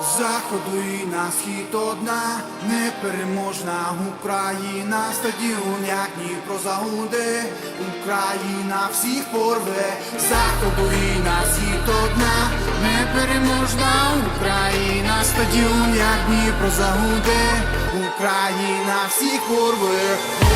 заходу і на схід одна непереможна Україна, стадіон, як Дніпро загуде, Україна всіх порве, заходу і на схід одна непереможна Україна, стадіон, як Дніпро загуде, Україна всіх порве.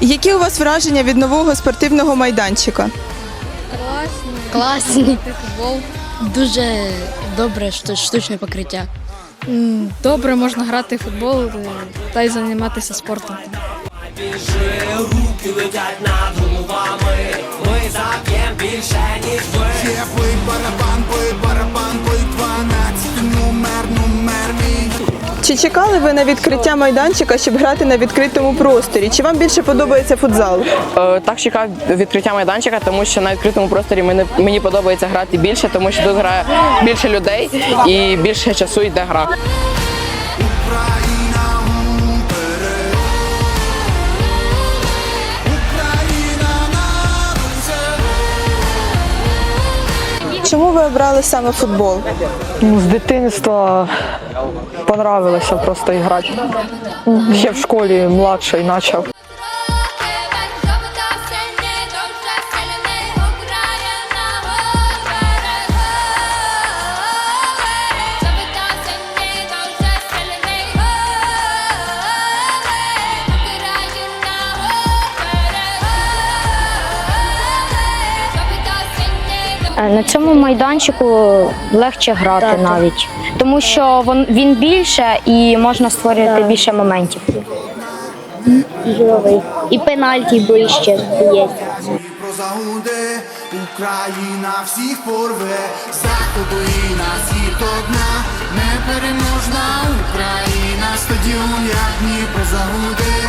Які у вас враження від нового спортивного майданчика? Класний футбол. Дуже добре штучне покриття. Добре можна грати в футбол та й займатися спортом. Є бий барабан, бий барабан, Чи чекали ви на відкриття майданчика, щоб грати на відкритому просторі? Чи вам більше подобається футзал? Е, Так чекав відкриття майданчика, тому що на відкритому просторі мені, мені подобається грати більше, тому що тут грає більше людей і більше часу йде гра. Чому ви обрали саме футбол? Ну, з дитинства понравилося просто грати. Ще в школі младший почав. На цьому майданчику легше грати навіть, тому що він, він більше і можна створювати більше моментів. І пенальті ближче здається. Дніпро загуде, Україна всіх порве, з заходу на схід одна, непереможна Україна, стадіон, як Дніпро. Загуде.